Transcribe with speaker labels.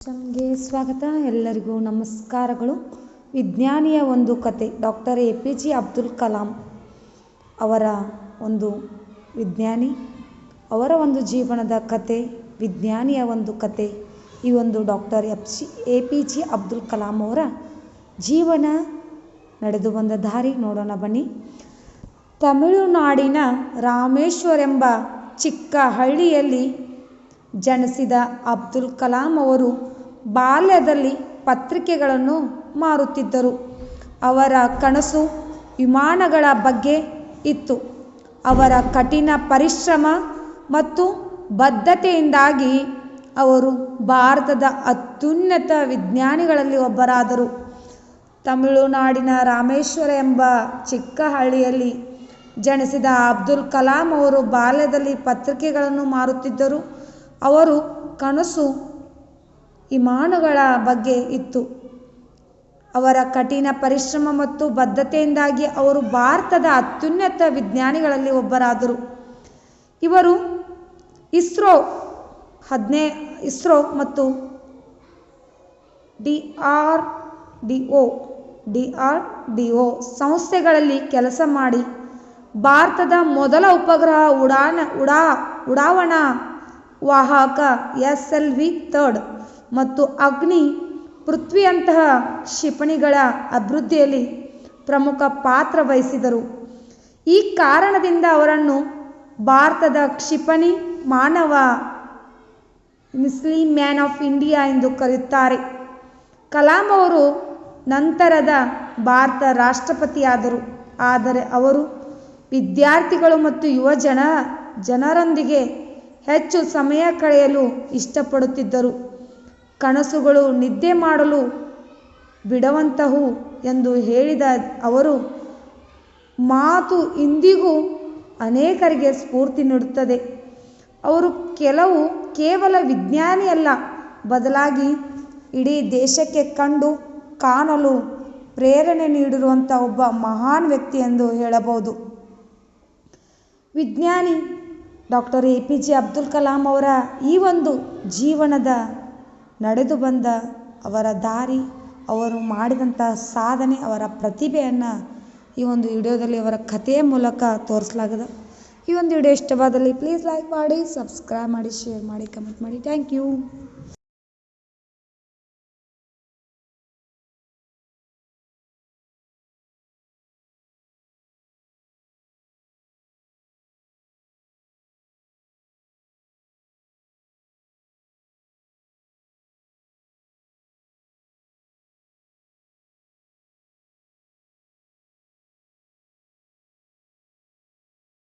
Speaker 1: ಚಾನಲ್ಗೆ ಸ್ವಾಗತ. ಎಲ್ಲರಿಗೂ ನಮಸ್ಕಾರಗಳು. ವಿಜ್ಞಾನಿಯ ಒಂದು ಕತೆ, doctor A P J Abdul Kalam ಅವರ ಒಂದು ವಿಜ್ಞಾನಿ, ಅವರ ಒಂದು ಜೀವನದ ಕತೆ, ವಿಜ್ಞಾನಿಯ ಒಂದು ಕತೆ, ಈ ಒಂದು doctor F A P J Abdul Kalam ಅವರ ಜೀವನ ನಡೆದು ಬಂದ ದಾರಿ ನೋಡೋಣ ಬನ್ನಿ. ತಮಿಳುನಾಡಿನ ರಾಮೇಶ್ವರೆಂಬ ಚಿಕ್ಕ ಹಳ್ಳಿಯಲ್ಲಿ ಜನಿಸಿದ ಅಬ್ದುಲ್ ಕಲಾಂ ಅವರು ಬಾಲ್ಯದಲ್ಲಿ ಪತ್ರಿಕೆಗಳನ್ನು ಮಾರುತ್ತಿದ್ದರು. ಅವರ ಕನಸು ವಿಮಾನಗಳ ಬಗ್ಗೆ ಇತ್ತು. ಅವರ ಕಠಿಣ ಪರಿಶ್ರಮ ಮತ್ತು ಬದ್ಧತೆಯಿಂದಾಗಿ ಅವರು ಭಾರತದ ಅತ್ಯುನ್ನತ ವಿಜ್ಞಾನಿಗಳಲ್ಲಿ ಒಬ್ಬರಾದರು. ತಮಿಳುನಾಡಿನ ರಾಮೇಶ್ವರ ಎಂಬ ಚಿಕ್ಕ ಹಳ್ಳಿಯಲ್ಲಿ ಜನಿಸಿದ ಅಬ್ದುಲ್ ಕಲಾಂ ಅವರು ಬಾಲ್ಯದಲ್ಲಿ ಪತ್ರಿಕೆಗಳನ್ನು ಮಾರುತ್ತಿದ್ದರು. ಅವರು ಕನಸು ವಿಮಾನಗಳ ಬಗ್ಗೆ ಇತ್ತು. ಅವರ ಕಠಿಣ ಪರಿಶ್ರಮ ಮತ್ತು ಬದ್ಧತೆಯಿಂದಾಗಿ ಅವರು ಭಾರತದ ಅತ್ಯುನ್ನತ ವಿಜ್ಞಾನಿಗಳಲ್ಲಿ ಒಬ್ಬರಾದರು. ಇವರು ಇಸ್ರೋ ಹದಿನೇ, ಇಸ್ರೋ ಮತ್ತು D R D O, D R D O ಸಂಸ್ಥೆಗಳಲ್ಲಿ ಕೆಲಸ ಮಾಡಿ ಭಾರತದ ಮೊದಲ ಉಪಗ್ರಹ ಉಡಾನ, ಉಡಾ, ಉಡಾವಣಾ ವಾಹಕ ಎಸ್ ಎಲ್ ವಿ ತರ್ಡ್ ಮತ್ತು ಅಗ್ನಿ ಪೃಥ್ವಿಯಂತಹ ಕ್ಷಿಪಣಿಗಳ ಅಭಿವೃದ್ಧಿಯಲ್ಲಿ ಪ್ರಮುಖ ಪಾತ್ರ ವಹಿಸಿದರು. ಈ ಕಾರಣದಿಂದ ಅವರನ್ನು ಭಾರತದ ಕ್ಷಿಪಣಿ ಮಾನವ ಮುಸ್ಲಿಂ ಮ್ಯಾನ್ ಆಫ್ ಇಂಡಿಯಾ ಎಂದು ಕರೆಯುತ್ತಾರೆ. ಕಲಾಂ ಅವರು ನಂತರದ ಭಾರತ ರಾಷ್ಟ್ರಪತಿಯಾದರು. ಆದರೆ ಅವರು ವಿದ್ಯಾರ್ಥಿಗಳು ಮತ್ತು ಯುವ ಜನ ಜನರೊಂದಿಗೆ ಹೆಚ್ಚು ಸಮಯ ಕಳೆಯಲು ಇಷ್ಟಪಡುತ್ತಿದ್ದರು. ಕನಸುಗಳು ನಿದ್ದೆ ಮಾಡಲು ಬಿಡವಂತಹು ಎಂದು ಹೇಳಿದ ಅವರು, ಮಾತು ಇಂದಿಗೂ ಅನೇಕರಿಗೆ ಸ್ಫೂರ್ತಿ ನೀಡುತ್ತದೆ. ಅವರು ಕೆಲವು ಕೇವಲ ವಿಜ್ಞಾನಿಯಲ್ಲ ಬದಲಾಗಿ ಇಡೀ ದೇಶಕ್ಕೆ ಕಂಡು ಕಾಣಲು ಪ್ರೇರಣೆ ನೀಡಿರುವಂಥ ಒಬ್ಬ ಮಹಾನ್ ವ್ಯಕ್ತಿ ಎಂದು ಹೇಳಬಹುದು. ವಿಜ್ಞಾನಿ doctor A P J Abdul Kalam ಅವರ ಈ ಒಂದು ಜೀವನದ ನಡೆದು ಬಂದ ಅವರ ದಾರಿ, ಅವರು ಮಾಡಿದಂಥ ಸಾಧನೆ, ಅವರ ಪ್ರತಿಭೆಯನ್ನು ಈ ಒಂದು ವಿಡಿಯೋದಲ್ಲಿ ಅವರ ಕಥೆಯ ಮೂಲಕ ತೋರಿಸಲಾಗಿದೆ. ಈ ಒಂದು ವಿಡಿಯೋ ಇಷ್ಟವಾದಲ್ಲಿ ಪ್ಲೀಸ್ ಲೈಕ್ ಮಾಡಿ ಸಬ್ಸ್ಕ್ರೈಬ್ ಮಾಡಿ ಶೇರ್ ಮಾಡಿ ಕಮೆಂಟ್ ಮಾಡಿ. Thank you